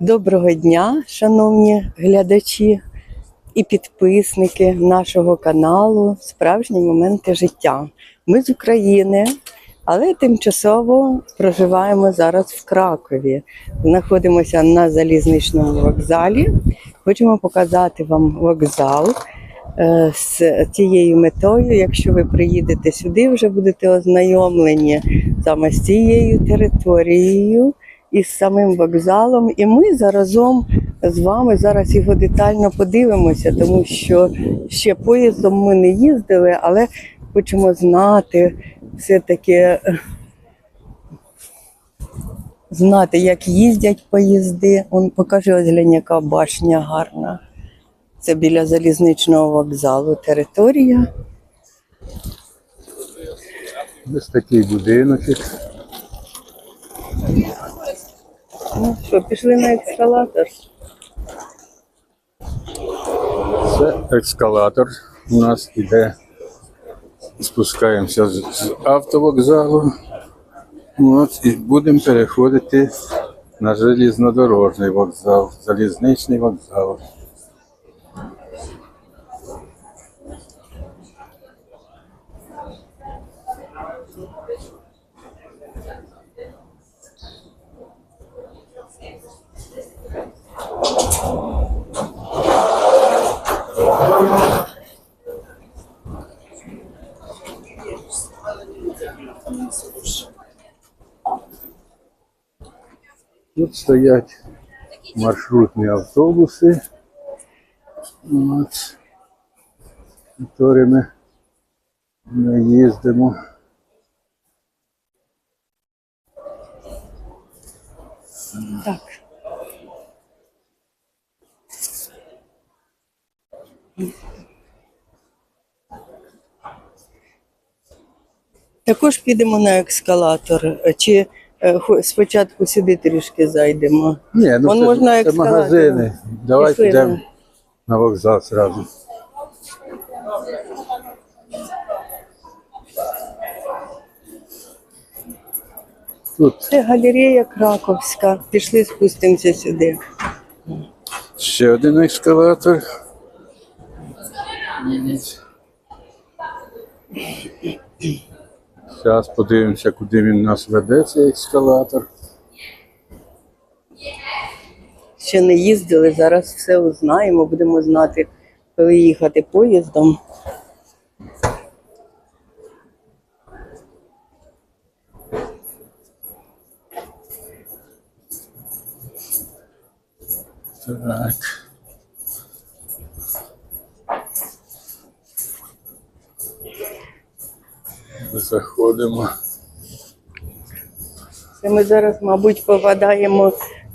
Доброго дня, шановні глядачі і підписники нашого каналу Справжні моменти життя. Ми з України, але тимчасово проживаємо зараз в Кракові. Знаходимося на залізничному вокзалі. Хочемо показати вам вокзал е, з тією метою. Якщо ви приїдете сюди, вже будете ознайомлені саме з цією територією із самим вокзалом. І ми заразом з вами зараз його детально подивимося, тому що ще поїздом ми не їздили, але хочемо знати все-таки. Знати, як їздять поїзди. Он покаже ось глянь, яка башня гарна. Це біля залізничного вокзалу територія. Ось такий будиночок. Ну що, пішли на ескалатор? Це ескалатор у нас іде. Спускаємося з, з автовокзалу. От, і будемо переходити на железнодорожний вокзал, залізничний вокзал. Тут стоять маршрутні автобуси, от, якими ми їздимо. Так. Також підемо на ескалатор. Чи спочатку сюди трішки зайдемо? Ні, ну Вон це, можна це ескалатором. магазини. Давай Пішли, підемо ну. на вокзал зразу. Тут Це галерея Краковська. Пішли, спустимося сюди. ще один ескалатор. Зараз подивимося, куди він нас веде, цей ескалатор. Ще не їздили, зараз все узнаємо, будемо знати, коли їхати поїздом. Так. Заходимо. Це ми зараз, мабуть, попадаємо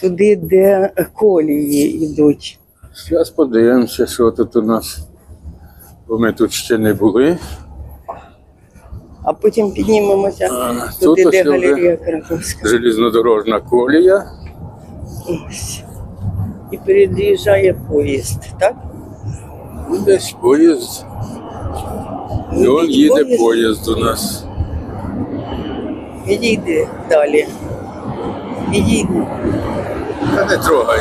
туди, де колії йдуть. Зараз подивимося, що тут у нас. Бо ми тут ще не були. А потім піднімемося А, туди, тут де галерея Краковська. Железнодорожна колія. Ось. І переїжджає поїзд, так? Десь поїзд. І он Їде їде поїзд. у нас. Відійди далі. Відійди. Та не трогай.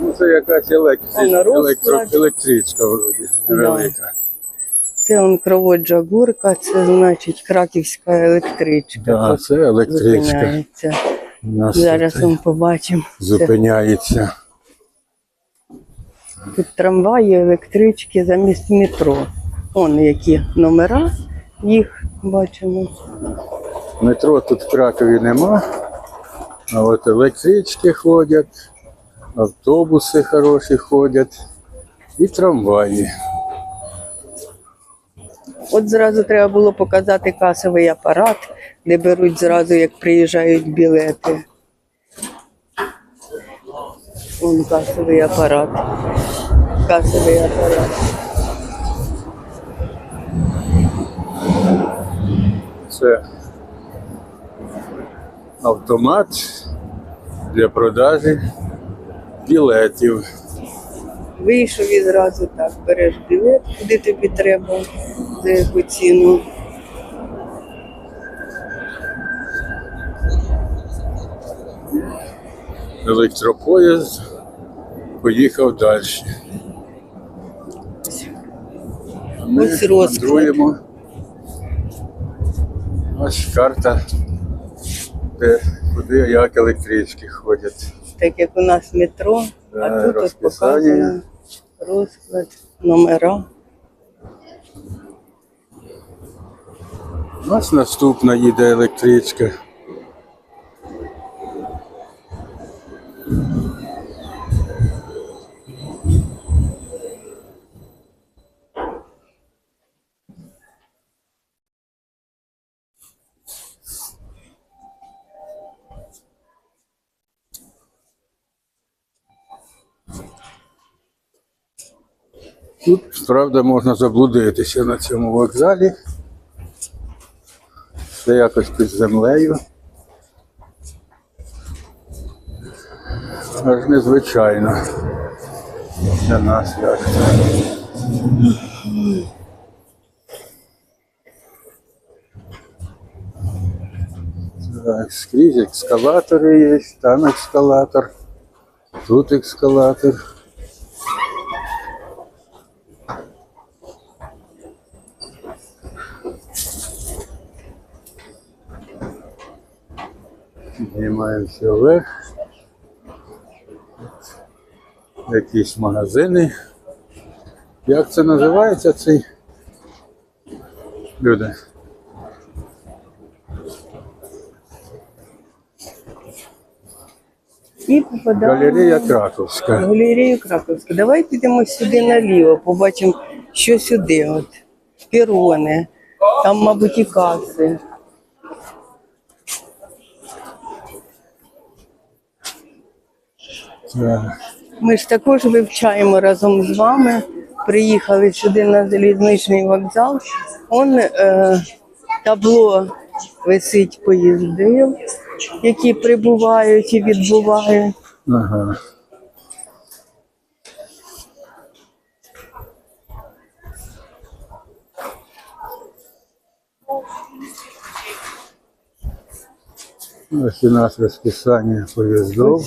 Ну, це якась А, електричка, електро, електричка вроді, невелика. Це он кроводжа гурка, це значить краківська електричка. Да, це електричка. зупиняється. У нас Зараз тут ми побачимо. Зупиняється. Тут трамваї, електрички замість метро. Вон які номера їх бачимо. Метро тут в Кракові нема, а от електрички ходять, автобуси хороші ходять і трамваї. От зразу треба було показати касовий апарат, де беруть зразу, як приїжджають білети. Вон касовий апарат. Касовий апарат. Це автомат для продажі білетів. Вийшов відразу так, береш білет, куди тобі треба, за яку ціну. Електропоїзд поїхав далі. Ми Ось мандруємо. Ось карта, де куди як електрички ходять. Так як у нас метро, Да, а тут розписання. показано розклад, номера. Ось наступна їде електричка. Тут, правда, можна заблудитися на цьому вокзалі. Це якось під землею. Аж незвичайно для нас як це. Так, скрізь екскаватори є, там екскалатор, тут екскалатор. Піднімаємося вверх. Якісь магазини. Як це називається цей? Люди. І попадаємо Галерея в Краковська. галерею Краковську. Давай підемо сюди наліво, побачимо, що сюди. От. Перони, там, мабуть, і каси. Ми ж також вивчаємо разом з вами. Приїхали сюди на залізничний вокзал. Он е, табло висить поїздів, які прибувають і відбувають. Ага. Ось у нас розписання поїздов.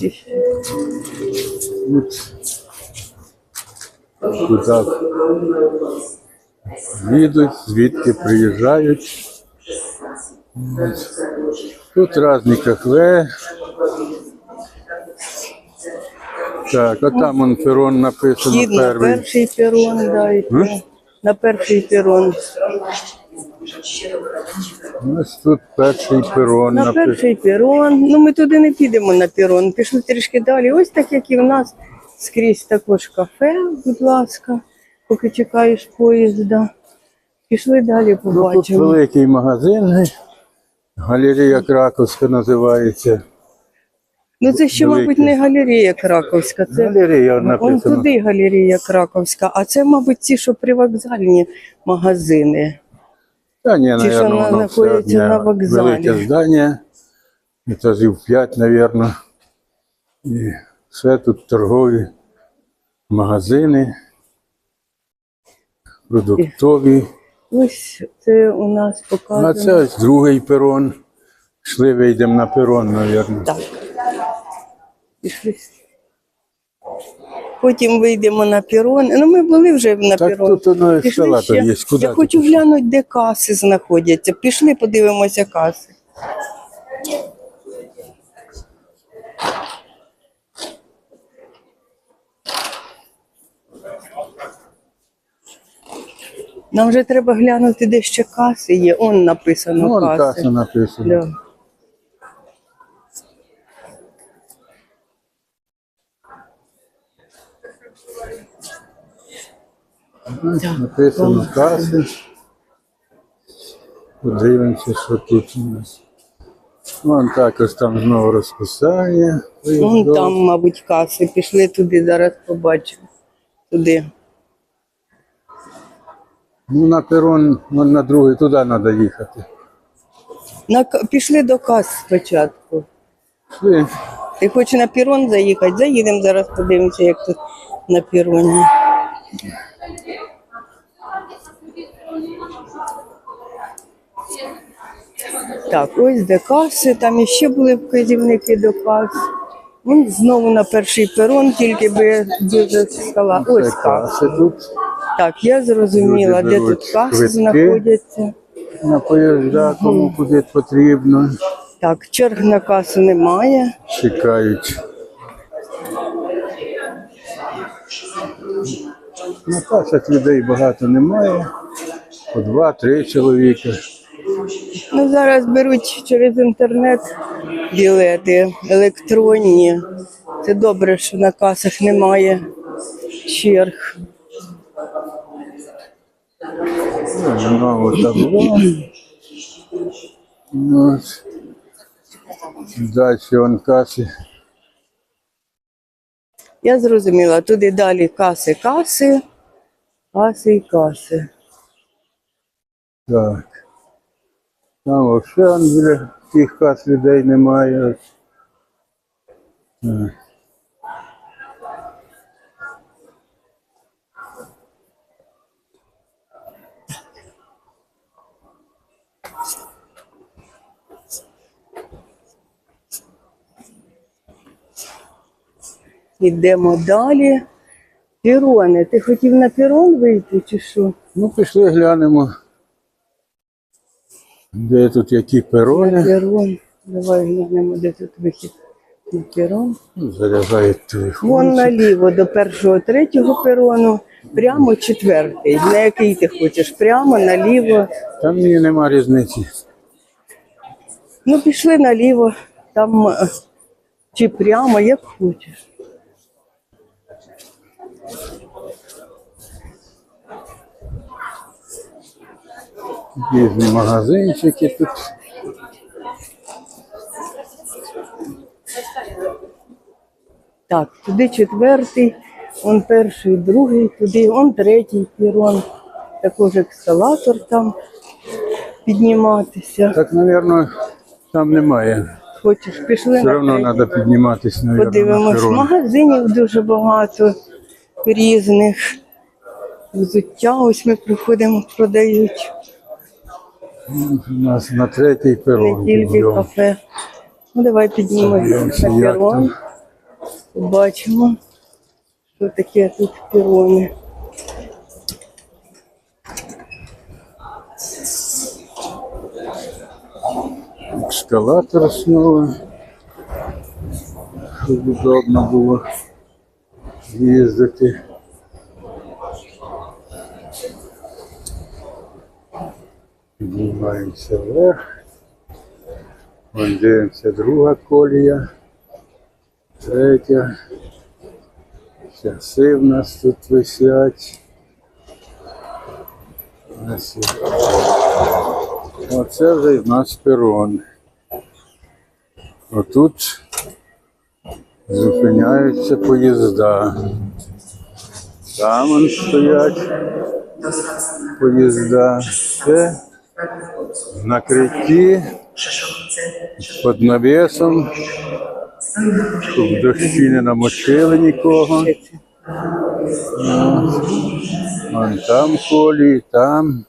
Куди їдуть, звідки приїжджають. Тут різні кафе. Так, а там он перон написано Вхід на перший. перший перон, да, і на перший перон. Ось тут перший перон На перший перон. Ну ми туди не підемо на перон. Пішли трішки далі. Ось так, як і в нас скрізь також кафе, будь ласка, поки чекаєш поїзда. Пішли далі, Ну, тут побачимо. великий магазин. Галерея Краковська називається. Ну це ще, великий. мабуть, не галерея Краковська. Це Галерея он написано. туди галерея Краковська, а це, мабуть, ті, що привокзальні магазини. Та ні, Ті, що наверно, на- воно все знаходяться на вокзалі. Велике здання, етажів 5, напевно. І все тут торгові магазини, продуктові. Ось це у нас А показано. це ось другий перон. Йшли, вийдемо на перон, напевно. Так. Пішли. Потім вийдемо на перон. Ну, ми були вже на Так перон. тут воно Пішли ще. є. Куди Я ти хочу пішла? глянути, де каси знаходяться. Пішли, подивимося каси. Нам вже треба глянути, де ще каси є. Он написано вон каси. каса написано. Да. Написано каси. Подивимося, що тут у нас. Вон також там знову розписання. Вон там, мабуть, каси. Пішли туди, зараз побачимо. Туди. Ну, на перон, на другий, туди треба їхати. На, пішли до кас спочатку. Пішли. Ти хочеш на пірон заїхати? Заїдемо зараз, подивимося, як тут на піроні. Так, ось де каси, там іще були вказівники до кас. Вон знову на перший перон, тільки би дуже стала. Ось каси тут Так, я зрозуміла, Люди де беруть тут каси квитки. знаходяться. на поїзда, кому куди потрібно. Так, черг на касу немає. Чекають. На касах людей багато немає. По два-три чоловіка. Ну, зараз беруть через інтернет білети електронні. Це добре, що на касах немає черг. Табло. От. Далі вон каси. Я зрозуміла, туди далі каси, каси, каси і каси. Так. Там біля тих кас людей немає. Йдемо далі. Пірони. Ти хотів на пірон вийти чи що? Ну, пішли глянемо. Де тут які перони. пірон. Давай глянемо, де тут вихід на пірон. Ну, Заряджають телефон. Вон наліво до першого, третього перону, прямо четвертий. На який ти хочеш? Прямо наліво. Там мені нема різниці. Ну, пішли наліво, там е, чи прямо, як хочеш. Різні магазинчики тут. Так, туди четвертий, он перший, другий, туди, он третій пірон. Також ескалатор там підніматися. Так, мабуть, там немає. Хочеш, пішли Все на одно треба підніматися, мабуть, на Подивимось, перон. магазинів дуже багато різних. Взуття ось ми приходимо, продають. У нас на третій перон. тільки кафе. Ну, давай піднімемося на перон. Побачимо, що таке тут перони. Ескалатор знову. Щоб удобно було їздити. Піднімаємося вверх. Вон дивимося друга колія. Третя. Часи в нас тут висять. Оце вже в нас перон. Отут зупиняються поїзда. Там стоять поїзда. Це в накритті під навісом, щоб дощі не намочили нікого. Вон там колії, там.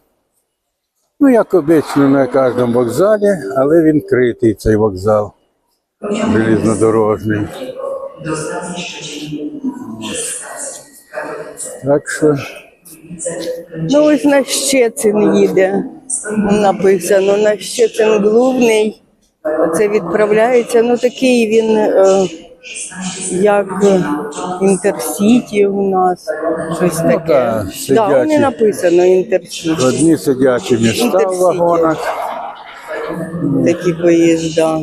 Ну, як обично на кожному вокзалі, але він критий цей вокзал. Железнодорожний. Так що Ну, ось на Щецин їде. Написано на Щецин Глувний. Це відправляється. Ну такий він е, як інтерсіті у нас. Щось таке. да, да, сидячі. написано інтерсіті. одні сидячі міста в Інтерсіті. вагонах. Такі поїзда.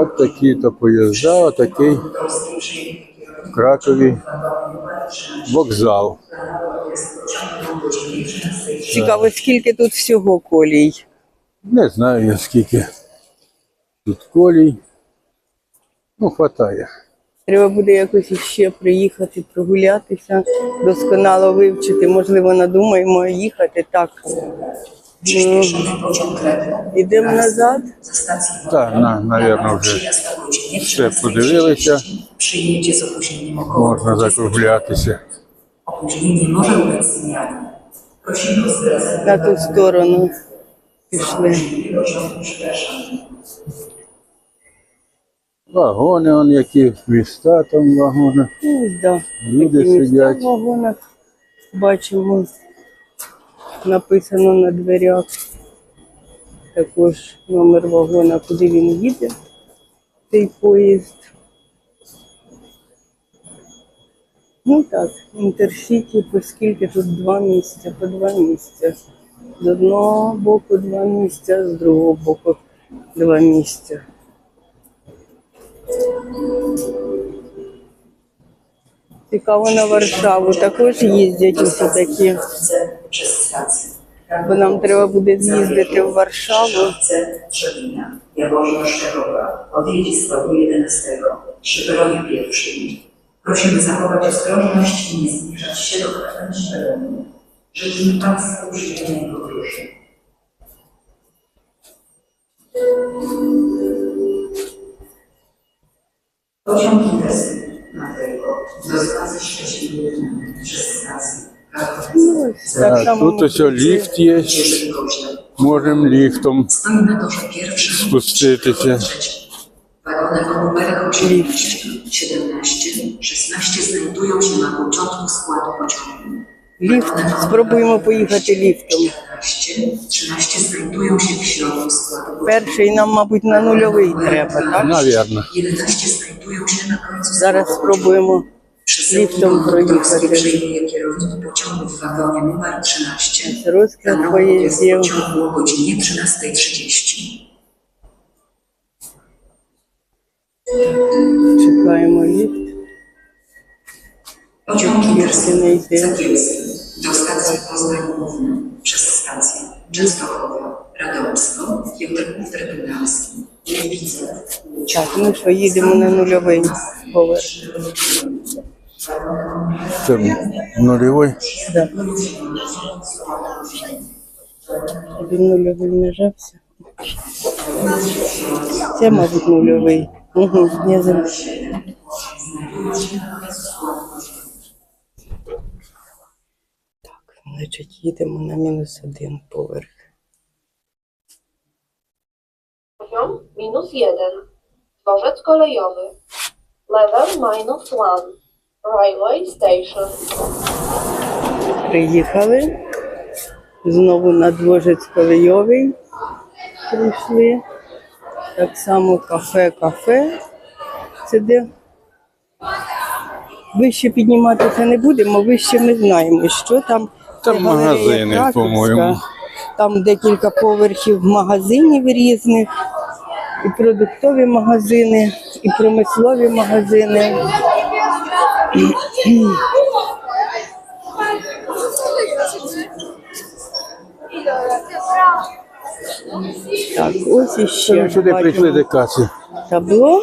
От такі то поїзда, отакий в Кракові вокзал. Цікаво, скільки тут всього колій. Не знаю я скільки тут колій. Ну, хватає. Треба буде якось іще приїхати, прогулятися, досконало вивчити. Можливо, надумаємо їхати так. Ну, Йдемо назад. Так, на, навірно, вже все подивилися. Przyjedzie z opóźnieniem około Можна 20. закруглятися. Opóźnienie może ulec zmianie. Prosimy o zwracanie На ту сторону пішли. Вагони, он які міста там вагони. Ну, да. Люди Такі сидять. в вагонах. Бачимо, написано на дверях. Також номер вагона, куди він їде, цей поїзд. Ну так, інтерсіті, оскільки тут два місця, по два місця. З одного боку два місця, з другого боку два місця. Цікаво на Варшаву. Також їздять усе такі, бо нам треба буде з'їздити в Варшаву. Це Trzebina, Jaworza Szczerowa, odjedzie z progu 11 przy peronie pierwszym. Prosimy zachować ostrożność i nie zbliżać się do krawędzi rumu. Życzymy Państwu przyjemnej podróży. Pociąg inwestycyjny Matejko do stacji Szczecin-Jednym przez stację Tak, tutaj się lift jest. Możemy liftom spustyti się. є. Jeżeli godzina Можемо ліфтом Stoi na torze pierwszym спуститися. Wagony o numerach 18, 17, 16 znajdują się na początku składu pociągu. Ліфт. Спробуємо поїхати ліфтом. 14, 13 znajdują się w środku składu pociągu. Перший нам, мабуть, на нульовий треба, так? Навірно. 11 znajdują się na końcu Зараз składu спробуємо. Przesyłki liftem konduktowskie projechać. przyjmuje kierownik pociągu w wagonie numer 13. Розклад Ten jest поїздів. pociągu o godzinie 13.30. Чекаємо ліфт. Nie idzie. Zakielski do stacji Poznań przez stację Częstochowa, Radomsko, Piotrków Trybunalski, Gliwice. Так, ну що, їдемо на нульовий поверх. Це нульовий. Да. Він нульовий нажався. Це, мабуть, нульовий. Угу, я. Так, значить, їдемо на мінус один поверх. Poziom minus 1. Dworzec kolejowy. Level minus 1. Railway station. Приїхали. Знову на двожець колейовий прийшли. Так само кафе, кафе. Це де. Вище підніматися не будемо, вище ми знаємо, що там. Там магазини, по-моєму. Там декілька поверхів магазинів різних, і продуктові магазини, і промислові магазини. Так, ось іще сюди прийшли, бачимо каси. табло.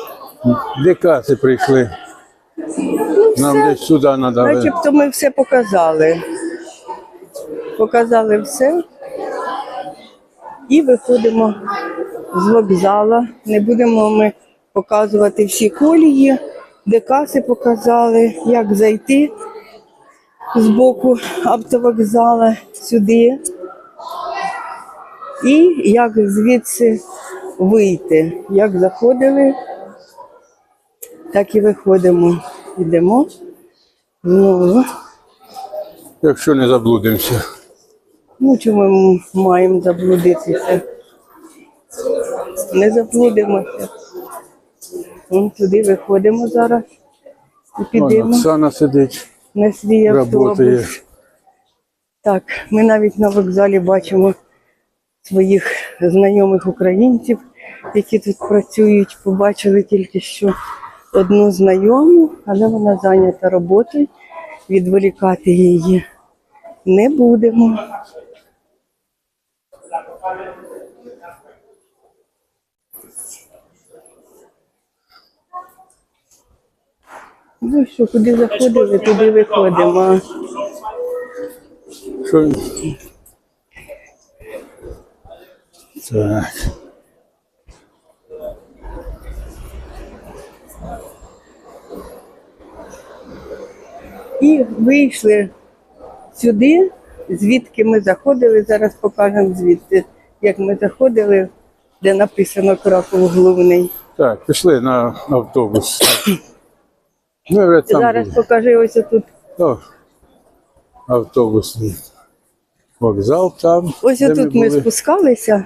Де каси прийшли. Нам десь сюди треба. Начебто ми все показали. Показали все. І виходимо з вокзала. Не будемо ми показувати всі колії, де каси показали, як зайти з боку автовокзала сюди. І як звідси вийти. Як заходили, так і виходимо. Йдемо. Ну, Якщо не заблудимося. ну чому ми маємо заблудитися? Не заблудимося. Вон туди виходимо зараз і підемо Оксана сидить, на свій автобус. Так, ми навіть на вокзалі бачимо своїх знайомих українців, які тут працюють. Побачили тільки що одну знайому, але вона зайнята роботою. Відволікати її не будемо. Ну що, куди заходили, туди виходимо. Що? він? Так. І вийшли сюди, звідки ми заходили. Зараз покажемо звідти, як ми заходили, де написано Краков головний. Так, пішли на автобус. Ми там Зараз були. покажи ось тут. Автобусний вокзал там. Ось тут ми були. спускалися.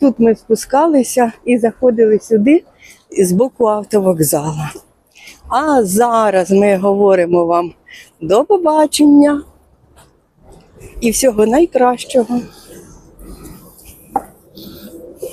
Тут ми спускалися і заходили сюди з боку автовокзала. А зараз ми говоримо вам до побачення і всього найкращого.